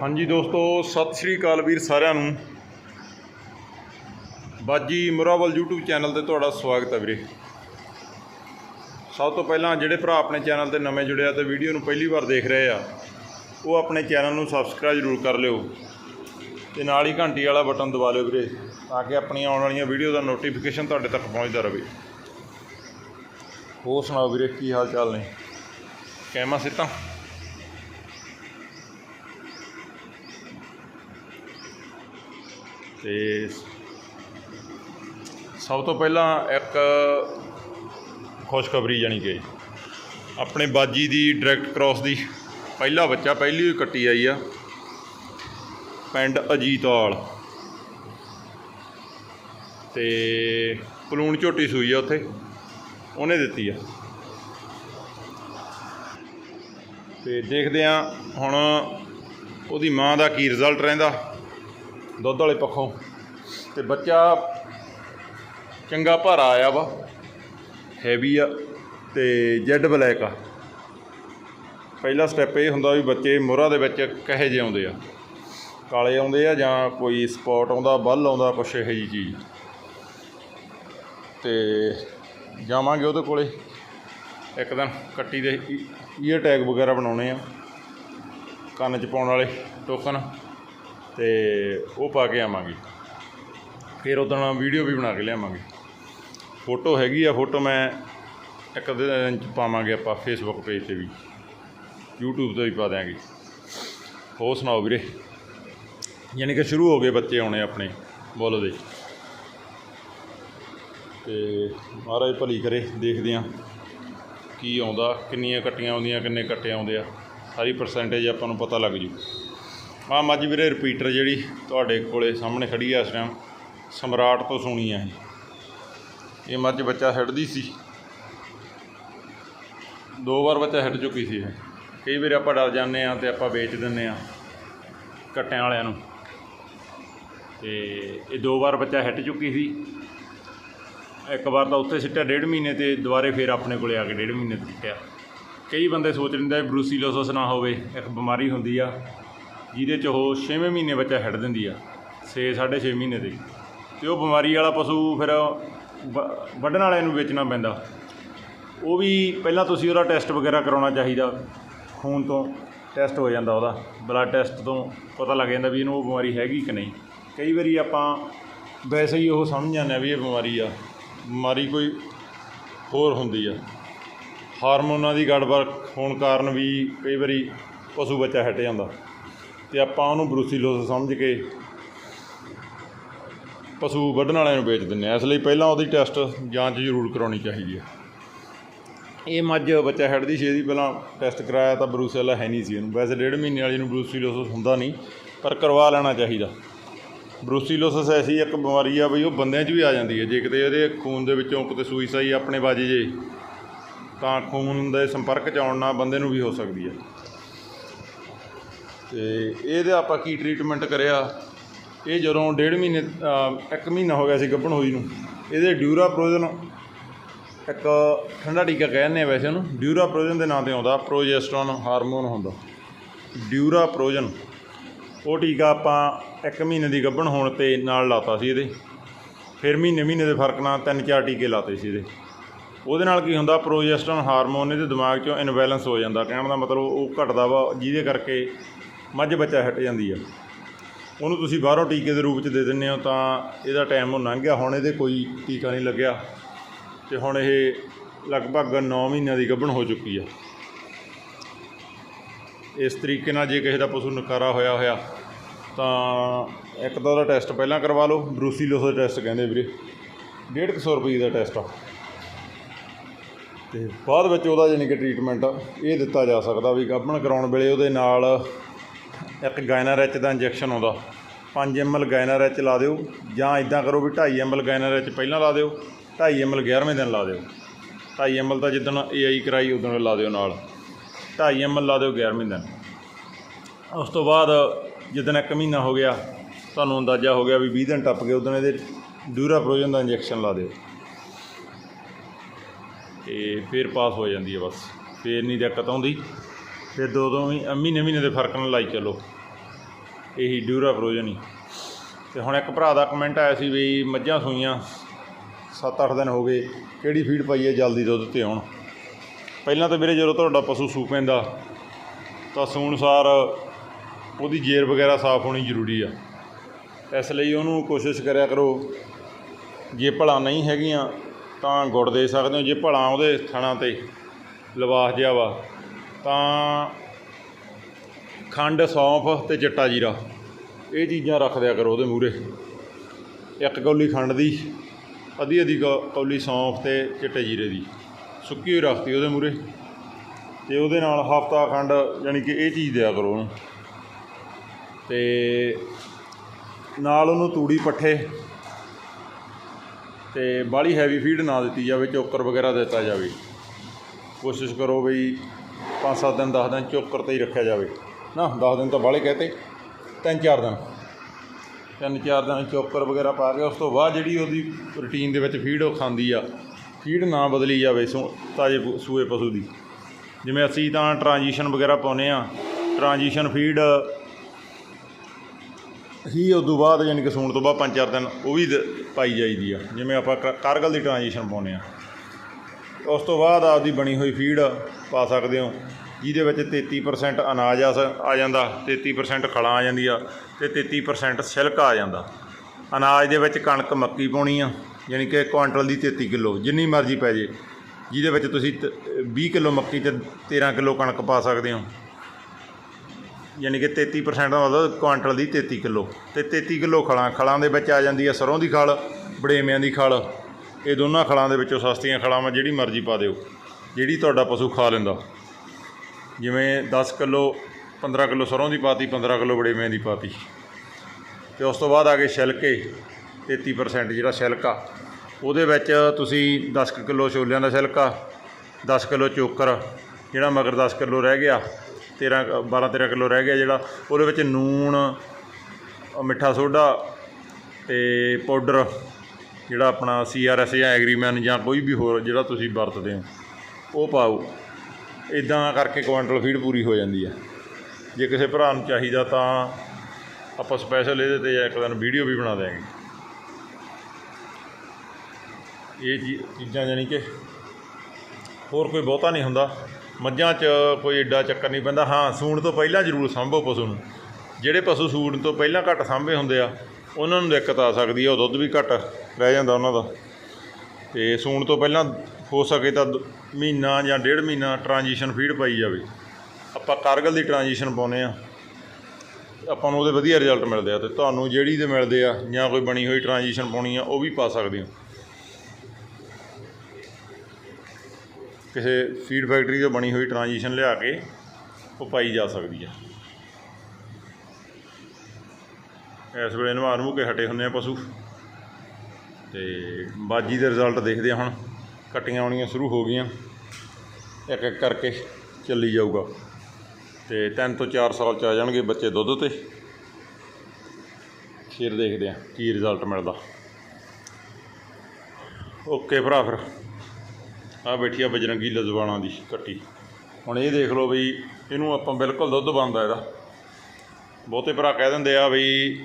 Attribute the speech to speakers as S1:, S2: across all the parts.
S1: ਹਾਂਜੀ ਦੋਸਤੋ, ਸਤਿ ਸ੍ਰੀ ਅਕਾਲ ਵੀਰ ਸਾਰਿਆਂ ਨੂੰ। ਬਾਜੀ ਮੁਰਾਵਲ YouTube ਚੈਨਲ ਤੇ ਤੁਹਾਡਾ ਸਵਾਗਤ ਹੈ ਵੀਰੇ। ਸਭ ਤੋਂ ਪਹਿਲਾਂ ਜਿਹੜੇ ਭਰਾ ਆਪਣੇ ਚੈਨਲ ਤੇ ਨਵੇਂ ਜੁੜੇ ਆ ਤੇ ਵੀਡੀਓ ਨੂੰ ਪਹਿਲੀ ਵਾਰ ਦੇਖ ਰਹੇ ਆ, ਉਹ ਆਪਣੇ ਚੈਨਲ ਨੂੰ ਸਬਸਕ੍ਰਾਈਬ ਜ਼ਰੂਰ ਕਰ ਲਿਓ ਤੇ ਨਾਲ ਹੀ ਘੰਟੀ ਵਾਲਾ ਬਟਨ ਦਬਾ ਲਿਓ ਵੀਰੇ, ਤਾਂ ਕਿ ਆਪਣੀਆਂ ਆਉਣ ਵਾਲੀਆਂ ਵੀਡੀਓ ਦਾ ਨੋਟੀਫਿਕੇਸ਼ਨ ਤੁਹਾਡੇ ਤੱਕ ਪਹੁੰਚਦਾ ਰਹੇ। ਹੋਰ ਸੁਣਾਓ ਵੀਰੇ, ਕੀ ਹਾਲ ਚਾਲ ਨੇ? ਕਹਿਮਾ ਸਿੱਤਾ ਤੇ ਸਭ ਤੋਂ ਪਹਿਲਾਂ ਇੱਕ ਖੁਸ਼ਖਬਰੀ ਜਾਣੀ ਕਿ ਆਪਣੇ ਬਾਜੀ ਦੀ ਡਾਇਰੈਕਟ ਕ੍ਰਾਸ ਦੀ ਪਹਿਲਾ ਬੱਚਾ, ਪਹਿਲੀ ਹੀ ਕੱਟੀ ਆਈ ਆ, ਪਿੰਡ ਅਜੀਤਵਾਲ ਤੇ ਪਲੂਣ ਝੋਟੀ ਸੂਈ ਆ ਉੱਥੇ, ਉਹਨੇ ਦਿੱਤੀ ਆ। ਤੇ ਦੇਖਦੇ ਆ ਹੁਣ ਉਹਦੀ ਮਾਂ ਦਾ ਕੀ ਰਿਜ਼ਲਟ ਰਹਿੰਦਾ। ਦੁੱਧ ਵਾਲੇ ਪੱਖੋਂ। ਤੇ ਬੱਚਾ ਚੰਗਾ ਭਾਰਾ ਆਇਆ ਵਾ। ਹੈਵੀ ਆ ਤੇ ਜੈਡ ਬਲੈਕ ਆ। ਪਹਿਲਾ ਸਟੈਪ ਇਹ ਹੁੰਦਾ ਵੀ ਬੱਚੇ ਮੋਹਰਾ ਦੇ ਵਿੱਚ ਕਹੇ ਜਿਹੇ ਆਉਂਦੇ ਆ। ਕਾਲੇ ਆਉਂਦੇ ਆ ਜਾਂ ਕੋਈ ਸਪੌਟ ਆਉਂਦਾ ਬੱਲ ਆਉਂਦਾ, ਕੁਛ ਇਹੋ ਜਿਹੀ ਚੀਜ਼। ਤੇ ਜਾਵਾਂਗੇ ਉਹਦੇ ਕੋਲੇ। ਇੱਕ ਦਿਨ ਕੱਟੀ ਦੇ ਈਅਰ ਟੈਗ ਵਗੈਰਾ ਬਣਾਉਣੇ ਆ। ਕੰਨ 'ਚ ਪਾਉਣ ਵਾਲੇ ਟੋਕਨ ਤੇ ਉਹ ਪਾ ਕੇ ਆਵਾਂਗੇ। ਫਿਰ ਉਦੋਂ ਵੀਡੀਓ ਵੀ ਬਣਾ ਕੇ ਲਿਆਵਾਂਗੇ। ਫੋਟੋ ਹੈਗੀ ਆ, ਫੋਟੋ ਮੈਂ ਇੱਕ ਦਿਨ 'ਚ ਪਾਵਾਂਗੇ ਆਪਾਂ ਫੇਸਬੁੱਕ ਪੇਜ ਤੇ ਵੀ। YouTube ਤੇ ਵੀ ਪਾ ਦਿਆਂਗੇ। ਹੋਰ ਸੁਣਾਓ ਵੀਰੇ? ਯਾਨੀ ਕਿ ਸ਼ੁਰੂ ਹੋ ਗਏ ਬੱਚੇ ਆਉਣੇ ਆਪਣੇ ਬੋਲ ਦੇ। ਤੇ ਮਹਾਰਾਜ ਭਲੀ ਕਰੇ, ਦੇਖਦੇ ਆ ਕੀ ਆਉਂਦਾ, ਕਿੰਨੀਆਂ ਕੱਟੀਆਂ ਆਉਂਦੀਆਂ, ਕਿੰਨੇ ਕੱਟੇ ਆਉਂਦੇ ਆ। ਸਾਰੀ ਪਰਸੈਂਟੇਜ ਆਪਾਂ ਨੂੰ ਪਤਾ ਲੱਗ ਜੂ। ਆ ਮੱਝ ਵੀਰੇ ਰਿਪੀਟਰ ਜਿਹੜੀ ਤੁਹਾਡੇ ਕੋਲੇ ਸਾਹਮਣੇ ਖੜੀ ਆ ਇਸ ਟਾਈਮ ਸਮਰਾਟ ਤੋਂ ਸੁਣੀ ਆ ਇਹ। ਇਹ ਮੱਝ ਬੱਚਾ ਛੱਡਦੀ ਸੀ। ਦੋ ਵਾਰ ਬੱਚਾ ਹੱਟ ਚੁੱਕੀ ਸੀ ਕਈ ਵਾਰ ਆਪਾਂ ਡਰ ਜਾਂਦੇ ਆ ਤੇ ਆਪਾਂ ਵੇਚ ਦਿੰਦੇ ਆ ਕੱਟਿਆਂ ਵਾਲਿਆਂ ਨੂੰ। ਤੇ ਇਹ ਦੋ ਵਾਰ ਬੱਚਾ ਹਿੱਟ ਚੁੱਕੀ ਸੀ। ਇੱਕ ਵਾਰ ਤਾਂ ਉੱਥੇ ਸਿੱਟਿਆ ਡੇਢ ਮਹੀਨੇ ਤੇ ਦੁਬਾਰੇ ਫੇਰ ਆਪਣੇ ਕੋਲੇ ਆ ਕੇ ਡੇਢ ਮਹੀਨੇ ਤੇ ਸਿੱਟਿਆ। ਕਈ ਬੰਦੇ ਸੋਚ ਲੈਂਦੇ ਬਰੂਸੀਲੋਸਿਸ ਨਾ ਹੋਵੇ, ਇੱਕ ਬਿਮਾਰੀ ਹੁੰਦੀ ਆ। ਜਿਹਦੇ 'ਚ ਉਹ 6ਵੇਂ ਮਹੀਨੇ ਬੱਚਾ ਹਿੱਟ ਦਿੰਦੀ ਆ 6 6.5 ਮਹੀਨੇ ਦੇ। ਤੇ ਉਹ ਬਿਮਾਰੀ ਵਾਲਾ ਪਸ਼ੂ ਫਿਰ ਵ- ਵੱਢਣ ਵਾਲਿਆਂ ਨੂੰ ਵੇਚਣਾ ਪੈਂਦਾ। ਉਹ ਵੀ ਪਹਿਲਾਂ ਤੁਸੀਂ ਉਹਦਾ ਟੈਸਟ ਵਗੈਰਾ ਕਰਾਉਣਾ ਚਾਹੀਦਾ, ਖੂਨ ਤੋਂ ਟੈਸਟ ਹੋ ਜਾਂਦਾ ਉਹਦਾ, ਬਲੱਡ ਟੈਸਟ ਤੋਂ ਪਤਾ ਲੱਗ ਜਾਂਦਾ ਵੀ ਇਹਨੂੰ ਉਹ ਬਿਮਾਰੀ ਹੈਗੀ ਕਿ ਨਹੀਂ। ਕਈ ਵਾਰੀ ਆਪਾਂ ਵੈਸੇ ਹੀ ਉਹ ਸਮਝ ਜਾਂਦੇ ਆ ਵੀ ਇਹ ਬਿਮਾਰੀ ਆ, ਬਿਮਾਰੀ ਕੋਈ ਹੋਰ ਹੁੰਦੀ ਆ। ਹਾਰਮੋਨਾਂ ਦੀ ਗੜਬੜ ਹੋਣ ਕਾਰਨ ਵੀ ਕਈ ਵਾਰੀ ਪਸ਼ੂ ਬੱਚਾ ਹਟ ਜਾਂਦਾ। ਤੇ ਆਪਾਂ ਉਹਨੂੰ ਬਰੂਸੀਲੋਸ ਸਮਝ ਕੇ ਪਸ਼ੂ ਵੱਢਣ ਵਾਲਿਆਂ ਨੂੰ ਵੇਚ ਦਿੰਦੇ ਆ ਇਸ ਲਈ ਪਹਿਲਾਂ ਉਹਦੀ ਟੈਸਟ ਜਾਂਚ ਜ਼ਰੂਰ ਕਰਾਉਣੀ ਚਾਹੀਦੀ ਹੈ। ਇਹ ਮੱਝ ਬੱਚਾ ਹੈਡਦੀ ਛੇ ਦੀ ਪਹਿਲਾਂ ਟੈਸਟ ਕਰਾਇਆ ਤਾਂ ਬਰੂਸੇਲਾ ਹੈ ਨਹੀਂ ਸੀ ਇਹਨੂੰ। ਵੈਸੇ ਡੇਢ ਮਹੀਨੇ ਵਾਲੀ ਨੂੰ ਬਰੂਸੀਲੋਸ ਹੁੰਦਾ ਨਹੀਂ, ਪਰ ਕਰਵਾ ਲੈਣਾ ਚਾਹੀਦਾ। ਬਰੂਸੀਲੋਸਿਸ ਐਸੀ ਇੱਕ ਬਿਮਾਰੀ ਆ ਬਈ ਉਹ ਬੰਦਿਆਂ 'ਚ ਵੀ ਆ ਜਾਂਦੀ ਹੈ। ਜੇ ਕਿਤੇ ਇਹਦੇ ਖੂਨ ਦੇ ਵਿੱਚੋਂ ਕਿਤੇ ਸੂਈ ਸਾਈ ਆਪਣੇ ਵੱਜ ਜੇ, ਤਾਂ ਖੂਨ ਦੇ ਸੰਪਰਕ 'ਚ ਆਉਣ ਨਾਲ ਬੰਦੇ ਨੂੰ ਵੀ ਹੋ ਸਕਦੀ ਹੈ। ਤੇ ਇਹਦੇ ਆਪਾਂ ਕੀ ਟ੍ਰੀਟਮੈਂਟ ਕਰਿਆ? ਇਹ ਜਦੋਂ ਡੇਢ ਮਹੀਨੇ ਇੱਕ ਮਹੀਨਾ ਹੋ ਗਿਆ ਸੀ ਗੱਭਣ ਹੋਈ ਨੂੰ। ਇਹਦੇ ਡਿਊਰਾ ਪ੍ਰੋਜਨ ਇੱਕ ਠੰਡਾ ਟੀਕਾ ਕਹਿੰਦੇ ਆ ਵੈਸੇ ਉਹਨੂੰ। ਡਿਊਰਾ ਪ੍ਰੋਜਨ ਦੇ ਨਾਂ ਤੇ ਆਉਂਦਾ ਪ੍ਰੋਜੈਸਟਰੋਨ ਹਾਰਮੋਨ ਹੁੰਦਾ। ਡਿਊਰਾਪ੍ਰੋਜਨ ਉਹ ਟੀਕਾ ਆਪਾਂ ਇੱਕ ਮਹੀਨੇ ਦੀ ਗੱਭਣ ਹੋਣ ਤੇ ਨਾਲ ਲਾਤਾ ਸੀ ਇਹਦੇ। ਫਿਰ ਮਹੀਨੇ ਮਹੀਨੇ ਦੇ ਫ਼ਰਕ ਨਾਲ ਤਿੰਨ ਚਾਰ ਟੀਕੇ ਲਾਤੇ ਸੀ ਇਹਦੇ। ਉਹਦੇ ਨਾਲ ਕੀ ਹੁੰਦਾ ਪ੍ਰੋਜੈਸਟਰੋਨ ਹਾਰਮੋਨ ਇਹਦੇ ਦਿਮਾਗ 'ਚੋਂ ਇਨਬੈਲੈਂਸ ਹੋ ਜਾਂਦਾ। ਕਹਿਣ ਦਾ ਮਤਲਬ ਉਹ ਘਟਦਾ ਵਾ, ਜਿਹਦੇ ਕਰਕੇ ਮੱਝ ਬੱਚਾ ਹਟ ਜਾਂਦੀ ਆ। ਉਹਨੂੰ ਤੁਸੀਂ ਬਾਹਰੋਂ ਟੀਕੇ ਦੇ ਰੂਪ 'ਚ ਦੇ ਦਿੰਦੇ ਹੋ ਤਾਂ ਇਹਦਾ ਟਾਈਮ ਉਹ ਲੰਘ ਗਿਆ। ਹੁਣ ਇਹਦੇ ਕੋਈ ਟੀਕਾ ਨਹੀਂ ਲੱਗਿਆ ਤੇ ਹੁਣ ਇਹ ਲਗਭਗ 9 ਮਹੀਨਿਆਂ ਦੀ ਗੱਭਣ ਹੋ ਚੁੱਕੀ ਆ। ਇਸ ਤਰੀਕੇ ਨਾਲ ਜੇ ਕਿਸੇ ਦਾ ਪਸ਼ੂ ਨਕਾਰਾ ਹੋਇਆ ਹੋਇਆ ਤਾਂ ਇੱਕ ਤਾਂ ਉਹਦਾ ਟੈਸਟ ਪਹਿਲਾਂ ਕਰਵਾ ਲਓ। ਬਰੂਸੀਲੋਸ ਦਾ ਟੈਸਟ ਕਹਿੰਦੇ ਵੀਰੇ। 150 ਰੁਪਏ ਦਾ ਟੈਸਟ ਆ। ਤੇ ਬਾਅਦ ਵਿੱਚ ਉਹਦਾ ਜਾਣੀ ਕਿ ਟ੍ਰੀਟਮੈਂਟ ਇਹ ਦਿੱਤਾ ਜਾ ਸਕਦਾ ਵੀ ਗੱਭਣ ਕਰਾਉਣ ਵੇਲੇ ਉਹਦੇ ਨਾਲ ਇੱਕ ਗਾਇਨਾਰੈਚ ਦਾ ਇੰਜੈਕਸ਼ਨ ਆਉਂਦਾ। 5 ml ਗਾਇਨਾਰੈਚ ਲਾ ਦਿਓ ਜਾਂ ਇਦਾਂ ਕਰੋ ਵੀ 2.5 ml ਗਾਇਨਾਰੈਚ ਪਹਿਲਾਂ ਲਾ ਦਿਓ 2.5 ml 11ਵੇਂ ਦਿਨ ਲਾ ਦਿਓ। 2.5 ml ਤਾਂ ਜਿੱਦਣ ਏਆਈ ਕਰਾਈ, ਉਦੋਂ ਲਾ ਦਿਓ ਨਾਲ। 2.5 ml ਲਾ ਦਿਓ 11ਵੇਂ ਦਿਨ। ਉਸ ਤੋਂ ਬਾਅਦ ਜਿੱਦਣ ਇੱਕ ਮਹੀਨਾ ਹੋ ਗਿਆ, ਤੁਹਾਨੂੰ ਅੰਦਾਜ਼ਾ ਹੋ ਗਿਆ ਵੀ 20 ਦਿਨ ਟੱਪ ਗਏ, ਉਦੋਂ ਇਹਦੇ ਡਿਊਰਾਪ੍ਰੋਜਨ ਦਾ ਇੰਜੈਕਸ਼ਨ ਲਾ ਦਿਓ। ਤੇ ਫਿਰ ਪਾਸ ਹੋ ਜਾਂਦੀ ਹੈ ਬਸ, ਫਿਰ ਨਹੀਂ ਦਿੱਕਤ ਆਉਂਦੀ। ਫਿਰ ਦੋ ਦੋ ਮਹੀ- ਮਹੀਨੇ ਮਹੀਨੇ ਦੇ ਫ਼ਰਕ ਨਾਲ ਲਾਈ ਚੱਲੋ। ਇਹੀ ਡਿਊਰਾ ਪ੍ਰੋਜਨ ਹੀ। ਤੇ ਹੁਣ ਇੱਕ ਭਰਾ ਦਾ ਕਮੈਂਟ ਆਇਆ ਸੀ ਵੀ ਮੱਝਾਂ ਸੂਈਆਂ। 7-8 ਦਿਨ ਹੋ ਗਏ। ਕਿਹੜੀ ਫੀਡ ਪਾਈਏ ਜਲਦੀ ਦੁੱਧ ਤੇ ਆਉਣ। ਪਹਿਲਾਂ ਤਾਂ ਵੀਰੇ ਜਦੋਂ ਤੁਹਾਡਾ ਪਸ਼ੂ ਸੂ ਪੈਂਦਾ, ਤਾਂ ਸੂਣ ਸਾਰ ਉਹਦੀ ਜੇਰ ਵਗੈਰਾ ਸਾਫ਼ ਹੋਣੀ ਜ਼ਰੂਰੀ ਆ। ਇਸ ਲਈ ਉਹਨੂੰ ਕੋਸ਼ਿਸ਼ ਕਰਿਆ ਕਰੋ। ਜੇ ਭਲਾ ਨਹੀਂ ਹੈਗੀਆਂ, ਤਾਂ ਗੁੜ ਦੇ ਸਕਦੇ ਹੋ। ਜੇ ਭਲਾ ਉਹਦੇ ਥਣਾ ਤੇ ਲਵਾਸ ਜਿਹਾ ਵਾ ਤਾਂ ਖੰਡ, ਸੌਂਫ ਤੇ ਚਿੱਟਾ ਜੀਰਾ। ਇਹ ਚੀਜ਼ਾਂ ਰੱਖ ਦਿਆ ਕਰੋ ਉਹਦੇ ਮੂਰੇ ਇੱਕ ਕੌਲੀ ਖੰਡ ਦੀ, ਅੱਧੀ ਅੱਧੀ ਕੌ- ਕੌਲੀ ਸੌਂਫ ਤੇ ਚਿੱਟੇ ਜੀਰੇ ਦੀ। ਸੁੱਕੀ ਹੋਈ ਰੱਖਤੀ ਉਹਦੇ ਮੂਰੇ ਤੇ ਉਹਦੇ ਨਾਲ ਹਫਤਾ ਖੰਡ ਯਾਨੀ ਕਿ ਇਹ ਚੀਜ਼ ਦਿਆ ਕਰੋ ਉਹਨੂੰ। ਤੇ ਨਾਲ ਉਹਨੂੰ ਤੂੜੀ ਪੱਠੇ ਤੇ ਬਾਹਲੀ ਹੈਵੀ ਫੀਡ ਨਾ ਦਿੱਤੀ ਜਾਵੇ, ਚੋਕਰ ਵਗੈਰਾ ਦਿੱਤਾ ਜਾਵੇ। ਕੋਸ਼ਿਸ਼ ਕਰੋ ਬਈ 5-7 ਦਿਨ 10 ਦਿਨ ਚੋਕਰ ਤੇ ਹੀ ਰੱਖਿਆ ਜਾਵੇ। ਨਾ 10 ਦਿਨ ਤਾਂ ਬਾਹਲੇ ਕਹਤੇ। 3-4 ਦਿਨ। ਤਿੰਨ ਚਾਰ ਦਿਨ ਚੋਕਰ ਵਗੈਰਾ ਪਾ ਕੇ, ਉਸ ਤੋਂ ਬਾਅਦ ਜਿਹੜੀ ਉਹਦੀ ਰੂਟੀਨ ਦੇ ਵਿੱਚ ਫੀਡ ਉਹ ਖਾਂਦੀ ਆ। ਫੀਡ ਨਾ ਬਦਲੀ ਜਾਵੇ ਸੂ, ਤਾਜੇ ਸੂਏ ਪਸ਼ੂ ਦੀ। ਜਿਵੇਂ ਅਸੀਂ ਤਾਂ ਟ੍ਰਾਂਜੀਸ਼ਨ ਵਗੈਰਾ ਪਾਉਨੇ ਆ ਟ੍ਰਾਂਜੀਸ਼ਨ ਫੀਡ ਹੀ ਉਦੋਂ ਬਾਅਦ ਯਾਨੀ ਕਿ ਸੂਣ ਤੋਂ ਬਾਅਦ ਪੰਜ ਚਾਰ ਦਿਨ ਉਹ ਵੀ ਪਾਈ ਜਾਈਦੀ ਆ। ਜਿਵੇਂ ਆਪਾਂ ਕ- ਕਾਰਗਲ ਦੀ ਟ੍ਰਾਂਜੀਸ਼ਨ ਪਾਉਨੇ ਆ। ਉਸ ਤੋਂ ਬਾਅਦ ਆਪਦੀ ਬਣੀ ਹੋਈ ਫੀਡ ਪਾ ਸਕਦੇ ਹੋ, ਜਿਹਦੇ ਵਿੱਚ 33% ਅਨਾਜ ਆ ਆ ਜਾਂਦਾ 33% ਖਲਾਂ ਆ ਜਾਂਦੀ ਆ ਤੇ 33% ਛਿਲਕ ਆ ਜਾਂਦਾ। ਅਨਾਜ ਦੇ ਵਿੱਚ ਕਣਕ ਮੱਕੀ ਪਾਉਣੀ ਆ, ਯਾਨੀ ਕਿ ਕੁਆਂਟਲ ਦੀ 33 ਕਿਲੋ, ਜਿੰਨੀ ਮਰਜ਼ੀ ਪੈ ਜੇ, ਜਿਹਦੇ ਵਿੱਚ ਤੁਸੀਂ ਤ- 20 ਕਿਲੋ ਮੱਕੀ ਤੇ 13 ਕਿਲੋ ਕਣਕ ਪਾ ਸਕਦੇ ਹੋ। ਯਾਨੀ ਕਿ 33% ਦਾ ਮਤਲਬ ਕੁਆਂਟਲ ਦੀ 33 ਕਿਲੋ, ਤੇ 33 ਕਿਲੋ ਖਲਾਂ ਖਲਾਂ ਦੇ ਵਿੱਚ ਆ ਜਾਂਦੀ ਆ ਸਰੋਂ ਦੀ ਖਲ ਬੜੇਮਿਆਂ ਦੀ ਖਲ ਇਹ ਦੋਨਾਂ ਖਲਾਂ ਦੇ ਵਿੱਚੋਂ ਸਸਤੀਆਂ ਖਲਾਂ ਵਾ ਜਿਹੜੀ ਮਰਜ਼ੀ ਪਾ ਦਿਓ, ਜਿਹੜੀ ਤੁਹਾਡਾ ਪਸ਼ੂ ਖਾ ਲੈਂਦਾ। ਜਿਵੇਂ 10 ਕਿਲੋ 15 ਕਿਲੋ ਸਰੋਂ ਦੀ ਪਾਤੀ 15 ਕਿਲੋ ਬੜੇਮਿਆਂ ਦੀ ਪਾਤੀ। ਤੇ ਉਸ ਤੋਂ ਬਾਅਦ ਆ ਗਏ ਛਿਲਕੇ 33% ਜਿਹੜਾ ਛਿਲਕਾ। ਉਹਦੇ ਵਿੱਚ ਤੁਸੀਂ 10 ਕੁ ਕਿਲੋ ਛੋਲਿਆਂ ਦਾ ਛਿਲਕਾ 10 ਕਿਲੋ ਚੋਕਰ, ਜਿਹੜਾ ਮਗਰ 10 ਕਿਲੋ ਰਹਿ ਗਿਆ 13 12 13 ਕਿਲੋ ਰਹਿ ਗਿਆ ਜਿਹੜਾ, ਉਹਦੇ ਵਿੱਚ ਨੂਣ ਮਿੱਠਾ ਸੋਡਾ ਤੇ ਪਾਊਡਰ ਜਿਹੜਾ ਆਪਣਾ ਸੀਆਰਐਸ ਜਾਂ ਐਗਰੀਮੈਨ ਜਾਂ ਕੋਈ ਵੀ ਹੋਰ ਜਿਹੜਾ ਤੁਸੀਂ ਵਰਤਦੇ ਹੋ, ਉਹ ਪਾਓ। ਇਦਾਂ ਕਰਕੇ ਕੁਆਂਟਲ ਫੀਡ ਪੂਰੀ ਹੋ ਜਾਂਦੀ ਹੈ। ਜੇ ਕਿਸੇ ਭਰਾ ਨੂੰ ਚਾਹੀਦਾ ਤਾਂ ਆਪਾਂ ਸਪੈਸ਼ਲ ਇਹਦੇ ਤੇ ਇੱਕ ਦਿਨ ਵੀਡੀਓ ਵੀ ਬਣਾ ਦਿਆਂਗੇ। ਇਹ ਚੀ- ਚੀਜ਼ਾਂ ਜਾਨੀ ਕਿ ਹੋਰ ਕੋਈ ਬਹੁਤਾ ਨਹੀਂ ਹੁੰਦਾ। ਮੱਝਾਂ 'ਚ ਕੋਈ ਏਡਾ ਚੱਕਰ ਨਹੀਂ ਪੈਂਦਾ। ਹਾਂ, ਸੂਣ ਤੋਂ ਪਹਿਲਾਂ ਜ਼ਰੂਰ ਸਾਂਭੋ ਪਸ਼ੂ ਨੂੰ। ਜਿਹੜੇ ਪਸ਼ੂ ਸੂਣ ਤੋਂ ਪਹਿਲਾਂ ਘੱਟ ਸਾਂਭੇ ਹੁੰਦੇ ਆ ਉਹਨਾਂ ਨੂੰ ਦਿੱਕਤ ਆ ਸਕਦੀ ਆ, ਉਹ ਦੁੱਧ ਵੀ ਘੱਟ ਰਹਿ ਜਾਂਦਾ ਉਹਨਾਂ ਦਾ। ਤੇ ਸੂਣ ਤੋਂ ਪਹਿਲਾਂ ਹੋ ਸਕੇ ਤਾਂ ਦ- ਮਹੀਨਾ ਜਾਂ ਡੇਢ ਮਹੀਨਾ ਟ੍ਰਾਂਜੀਸ਼ਨ ਫੀਡ ਪਾਈ ਜਾਵੇ। ਆਪਾਂ ਕਾਰਗਲ ਦੀ ਟ੍ਰਾਂਜੀਸ਼ਨ ਪਾਉਨੇ ਆ। ਆਪਾਂ ਨੂੰ ਉਹਦੇ ਵਧੀਆ ਰਿਜ਼ਲਟ ਮਿਲਦੇ ਆ ਤੇ ਤੁਹਾਨੂੰ ਜਿਹੜੀ ਦੇ ਮਿਲਦੇ ਆ ਜਾਂ ਕੋਈ ਬਣੀ ਹੋਈ ਟ੍ਰਾਂਜੀਸ਼ਨ ਪਾਉਣੀ ਆ, ਉਹ ਵੀ ਪਾ ਸਕਦੇ ਹੋ। ਕਿਸੇ ਫੀਡ ਫੈਕਟਰੀ ਤੋਂ ਬਣੀ ਹੋਈ ਟ੍ਰਾਂਜੀਸ਼ਨ ਲਿਆ ਕੇ ਉਹ ਪਾਈ ਜਾ ਸਕਦੀ ਆ। ਇਸ ਵੇਲੇ ਨਵਾ ਨੂੰ ਕੇ ਹਟੇ ਹੁੰਦੇ ਆ ਪਸ਼ੂ। ਤੇ ਬਾਜੀ ਦੇ ਰਿਜ਼ਲਟ ਦੇਖਦੇ ਆ ਹੁਣ। ਕੱਟੀਆਂ ਆਉਣੀਆਂ ਸ਼ੁਰੂ ਹੋ ਗਈਆਂ। ਇੱਕ ਇੱਕ ਕਰਕੇ ਚੱਲੀ ਜਾਊਗਾ। ਤੇ 3 ਤੋਂ 4 ਸਾਲ ਚ ਆ ਜਾਣਗੇ ਬੱਚੇ ਦੁੱਧ ਤੇ। ਫਿਰ ਦੇਖਦੇ ਆ ਕੀ ਰਿਜ਼ਲਟ ਮਿਲਦਾ। ਓਕੇ ਭਰਾ ਫਿਰ। ਆ ਬੈਠੀ ਆ ਬਜਰੰਗੀ ਲਜ਼ਵਾਣਾ ਦੀ ਕੱਟੀ। ਹੁਣ ਇਹ ਦੇਖ ਲਓ ਬਈ, ਇਹਨੂੰ ਆਪਾਂ ਬਿਲਕੁਲ ਦੁੱਧ ਬੰਦਾ ਇਹਦਾ। ਬਹੁਤੇ ਭਰਾ ਕਹਿ ਦਿੰਦੇ ਆ ਬਈ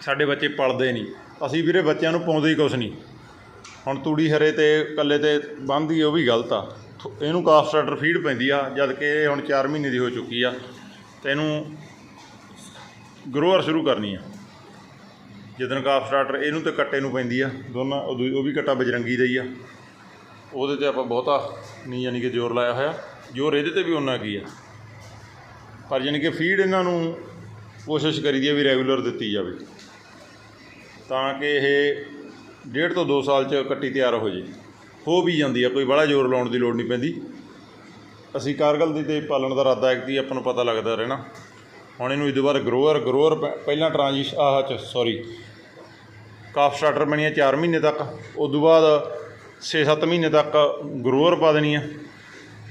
S1: ਸਾਡੇ ਬੱਚੇ ਪਲਦੇ ਨਹੀਂ। ਅਸੀਂ ਵੀਰੇ ਬੱਚਿਆਂ ਨੂੰ ਪਾਉਂਦੇ ਹੀ ਕੁਛ ਨਹੀਂ। ਹੁਣ ਤੂੜੀ ਹਰੇ ਤੇ ਕੱਲੇ ਤੇ ਬੰਨ੍ਹਦੀ ਉਹ ਵੀ ਗਲਤ ਆ। ਥੋ- ਇਹਨੂੰ ਕਾਫ ਸਟਾਰਟਰ ਫੀਡ ਪੈਂਦੀ ਆ, ਜਦ ਕਿ ਇਹ ਹੁਣ 4 ਮਹੀਨੇ ਦੀ ਹੋ ਚੁੱਕੀ ਆ। ਤੇ ਇਹਨੂੰ ਗਰੋਅਰ ਸ਼ੁਰੂ ਕਰਨੀ ਆ। ਜਿੱਦਣ ਕਾਫ ਸਟਾਰਟਰ ਇਹਨੂੰ ਤੇ ਕੱਟੇ ਨੂੰ ਪੈਂਦੀ ਆ, ਦੋਨਾਂ ਉਹ ਵੀ ਕੱਟਾ ਬਜਰੰਗੀ ਦਾ ਹੀ ਆ। ਉਹਦੇ ਤੇ ਆਪਾਂ ਬਹੁਤਾ ਨਹੀਂ ਯਾਨੀ ਕਿ ਜ਼ੋਰ ਲਾਇਆ ਹੋਇਆ। ਜ਼ੋਰ ਇਹਦੇ ਤੇ ਵੀ ਉਹਨਾਂ ਕੀ ਆ। ਪਰ ਯਾਨੀ ਕਿ ਫੀਡ ਇਹਨਾਂ ਨੂੰ ਕੋਸ਼ਿਸ਼ ਕਰੀਦੀ ਆ ਵੀ ਰੈਗੂਲਰ ਦਿੱਤੀ ਜਾਵੇ। ਤਾਂ ਕਿ ਇਹ ਡੇਢ ਤੋਂ 2 ਸਾਲ ਚ ਕੱਟੀ ਤਿਆਰ ਹੋ ਜੇ। ਹੋ ਵੀ ਜਾਂਦੀ ਆ, ਕੋਈ ਬੜਾ ਜ਼ੋਰ ਲਾਉਣ ਦੀ ਲੋੜ ਨਹੀਂ ਪੈਂਦੀ। ਅਸੀਂ ਕਾਰਗਲ ਦੀ ਤੇ ਪਾਲਣ ਦਾ ਇਰਾਦਾ ਹੈ ਕਿ ਆਪਾਂ ਨੂੰ ਪਤਾ ਲੱਗਦਾ ਰਹਿਣਾ। ਹੁਣ ਇਹਨੂੰ ਇਹਦੇ ਬਾਅਦ ਗਰੋਅਰ ਗਰੋਅਰ ਪਹਿਲਾਂ ਟ੍ਰਾਂਜਿਸ਼ ਆਹ ਚ ਸੌਰੀ ਕਾਫ ਸਟਾਰਟਰ ਬਣੀ ਆ 4 ਮਹੀਨੇ ਤੱਕ। ਉਦੋਂ ਬਾਅਦ 6-7 ਮਹੀਨੇ ਤੱਕ ਗਰੋਅਰ ਪਾ ਦੇਣੀ ਆ।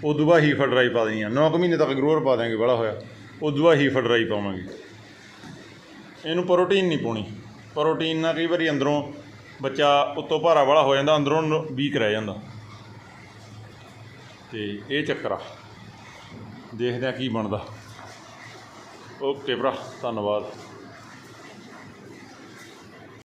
S1: ਉਦੋਂ ਬਾਅਦ ਹੀਫਰ ਡਰਾਈ ਪਾ ਦੇਣੀ ਆ। 9 ਮਹੀਨੇ ਤੱਕ ਗਰੋਅਰ ਪਾ ਦਾਂਗੇ ਬੜਾ ਹੋਇਆ। ਉਦੋਂ ਬਾਅਦ ਹੀਫਰ ਡਰਾਈ ਪਾਵਾਂਗੇ। ਇਹਨੂੰ ਪ੍ਰੋਟੀਨ ਨਹੀਂ ਪਾਉਣੀ। ਪ੍ਰੋਟੀਨ ਨਾਲ ਕਈ ਵਾਰੀ ਅੰਦਰੋਂ ਬੱਚਾ ਉੱਤੋਂ ਭਾਰਾ ਵਾਲਾ ਹੋ ਜਾਂਦਾ, ਅੰਦਰੋਂ ਵੀਕ ਰਹਿ ਜਾਂਦਾ। ਤੇ ਇਹ ਚੱਕਰ ਆ। ਦੇਖਦੇ ਆ ਕੀ ਬਣਦਾ। ਓਕੇ ਭਰਾ, ਧੰਨਵਾਦ।